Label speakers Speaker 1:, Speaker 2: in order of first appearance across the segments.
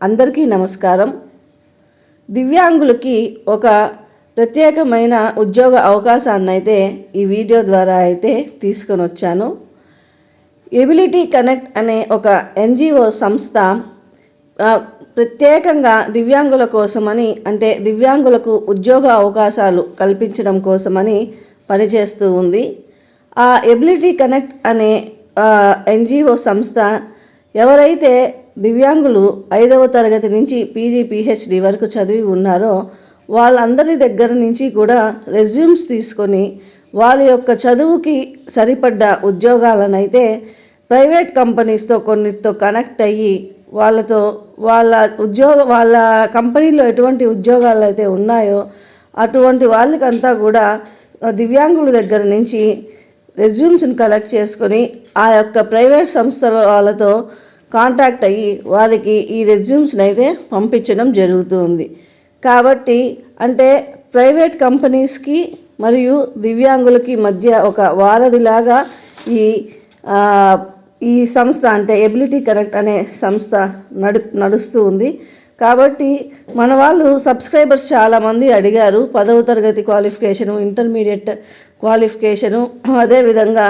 Speaker 1: అందరికీ నమస్కారం. దివ్యాంగులకి ఒక ప్రత్యేకమైన ఉద్యోగ అవకాశాన్ని అయితే ఈ వీడియో ద్వారా అయితే తీసుకొని వచ్చాను ఎబిలిటీ కనెక్ట్ అనే ఒక ఎన్జిఓ సంస్థ ప్రత్యేకంగా దివ్యాంగుల కోసమని అంటే దివ్యాంగులకు ఉద్యోగ అవకాశాలు కల్పించడం కోసమని పనిచేస్తూ ఉంది. ఆ ఎబిలిటీ కనెక్ట్ అనే ఎన్జిఓ సంస్థ ఎవరైతే దివ్యాంగులు ఐదవ తరగతి నుంచి పీజీ పిహెచ్డి వరకు చదివి ఉన్నారో వాళ్ళందరి దగ్గర నుంచి కూడా రెజ్యూమ్స్ తీసుకొని వాళ్ళ యొక్క చదువుకి సరిపడ్డ ఉద్యోగాలనైతే ప్రైవేట్ కంపెనీస్తో కొన్నిటితో కనెక్ట్ అయ్యి వాళ్ళతో వాళ్ళ ఉద్యోగ వాళ్ళ కంపెనీలో ఎటువంటి ఉద్యోగాలు అయితే ఉన్నాయో అటువంటి వాళ్ళకంతా కూడా దివ్యాంగుల దగ్గర నుంచి రెజ్యూమ్స్ని కలెక్ట్ చేసుకొని ఆ యొక్క ప్రైవేట్ సంస్థల వాళ్ళతో కాంటాక్ట్ అయ్యి వారికి ఈ రెజ్యూమ్స్ని అయితే పంపించడం జరుగుతుంది. కాబట్టి అంటే ప్రైవేట్ కంపెనీస్కి మరియు దివ్యాంగులకి మధ్య ఒక వారధిలాగా ఈ ఈ సంస్థ అంటే ఎబిలిటీ కనెక్ట్ అనే సంస్థ నడు నడుస్తూ ఉంది. కాబట్టి మన వాళ్ళు సబ్స్క్రైబర్స్ చాలామంది అడిగారు. పదవ తరగతి క్వాలిఫికేషను ఇంటర్మీడియట్ క్వాలిఫికేషను. అదేవిధంగా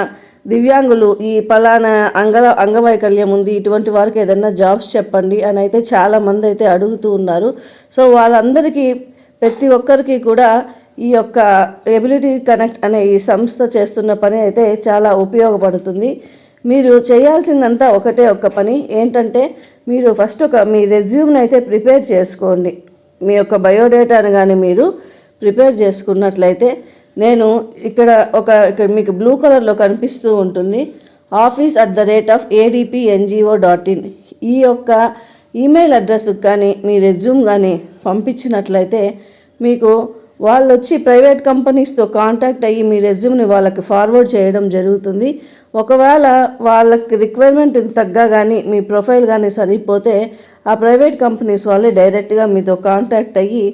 Speaker 1: దివ్యాంగులు ఈ పలానా అంగ అంగవైకల్యం ఉంది ఇటువంటి వారికి ఏదైనా జాబ్స్ చెప్పండి అని అయితే చాలామంది అయితే అడుగుతూ ఉన్నారు. సో వాళ్ళందరికీ ప్రతి ఒక్కరికి కూడా ఈ యొక్క ఎబిలిటీ కనెక్ట్ అనే ఈ సంస్థ చేస్తున్న పని అయితే చాలా ఉపయోగపడుతుంది. మీరు చేయాల్సిందంతా ఒకటే ఒక్క పని ఏంటంటే మీరు ఫస్ట్ ఒక మీ రెజ్యూమ్ని అయితే ప్రిపేర్ చేసుకోండి. మీ యొక్క బయోడేటాను కానీ మీరు ప్రిపేర్ చేసుకున్నట్లయితే నేను ఇక్కడ ఒక ఇక్కడ మీకు బ్లూ కలర్లో కనిపిస్తూ ఉంటుంది. Office at the rate of ADP NGO dot in ఈ యొక్క ఈమెయిల్ అడ్రస్కి కానీ మీ రెజ్యూమ్ కానీ పంపించినట్లయితే మీకు వాళ్ళు వచ్చి ప్రైవేట్ కంపెనీస్తో కాంటాక్ట్ అయ్యి మీ రెజ్యూమ్ని వాళ్ళకి ఫార్వర్డ్ చేయడం జరుగుతుంది. ఒకవేళ వాళ్ళకి రిక్వైర్మెంట్ తగ్గ కానీ మీ ప్రొఫైల్ కానీ సరిపోతే ఆ ప్రైవేట్ కంపెనీస్ వాళ్ళే డైరెక్ట్గా మీతో కాంటాక్ట్ అయ్యి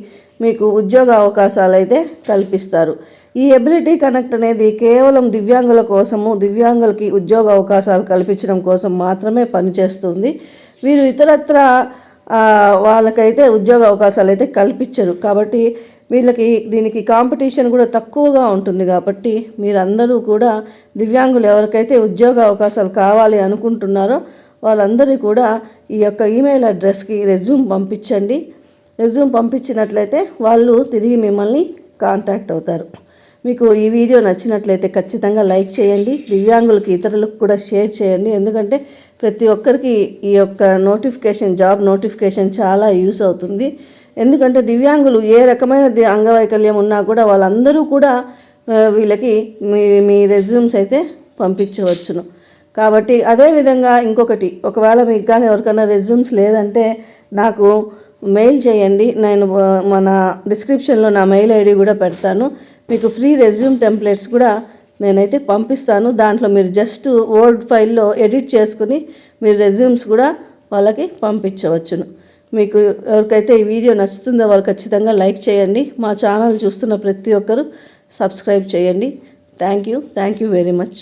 Speaker 1: మీకు ఉద్యోగ అవకాశాలు అయితే కల్పిస్తారు. ఈ ఎబిలిటీ కనెక్ట్ అనేది కేవలం దివ్యాంగుల కోసము దివ్యాంగులకి ఉద్యోగ అవకాశాలు కల్పించడం కోసం మాత్రమే పనిచేస్తుంది. వీరు ఇతరత్ర వాళ్ళకైతే ఉద్యోగ అవకాశాలు అయితే కల్పించరు. కాబట్టి వీళ్ళకి దీనికి కాంపిటీషన్ కూడా తక్కువగా ఉంటుంది కాబట్టి మీరందరూ కూడా దివ్యాంగులు ఎవరికైతే ఉద్యోగ అవకాశాలు కావాలి అనుకుంటున్నారో వాళ్ళందరూ కూడా ఈ యొక్క ఈమెయిల్ అడ్రస్కి రెజ్యూమ్ పంపించండి. రెజ్యూమ్ పంపించినట్లయితే వాళ్ళు తిరిగి మిమ్మల్ని కాంటాక్ట్ అవుతారు. మీకు ఈ వీడియో నచ్చినట్లయితే ఖచ్చితంగా లైక్ చేయండి దివ్యాంగులకి ఇతరులకు కూడా షేర్ చేయండి. ఎందుకంటే ప్రతి ఒక్కరికి ఈ యొక్క నోటిఫికేషన్ జాబ్ నోటిఫికేషన్ చాలా యూస్ అవుతుంది. ఎందుకంటే దివ్యాంగులు ఏ రకమైన అంగవైకల్యం ఉన్నా కూడా వాళ్ళందరూ కూడా వీళ్ళకి మీ మీ రెజ్యూమ్స్ అయితే పంపించవచ్చును. కాబట్టి అదేవిధంగా ఇంకొకటి ఒకవేళ మీకు కానీ ఎవరికైనా రెజ్యూమ్స్ లేదంటే నాకు మెయిల్ చేయండి. నేను మన డిస్క్రిప్షన్లో నా మెయిల్ ఐడి కూడా పెడతాను. మీకు ఫ్రీ రెజ్యూమ్ టెంప్లెట్స్ కూడా నేనైతే పంపిస్తాను. దాంట్లో మీరు జస్ట్ వర్డ్ ఫైల్లో ఎడిట్ చేసుకుని మీరు రెజ్యూమ్స్ కూడా వాళ్ళకి పంపించవచ్చును. మీకు ఎవరికైతే ఈ వీడియో నచ్చుతుందో వాళ్ళు ఖచ్చితంగా లైక్ చేయండి. మా ఛానల్ చూస్తున్న ప్రతి ఒక్కరూ సబ్స్క్రైబ్ చేయండి. Thank you. Thank you very much.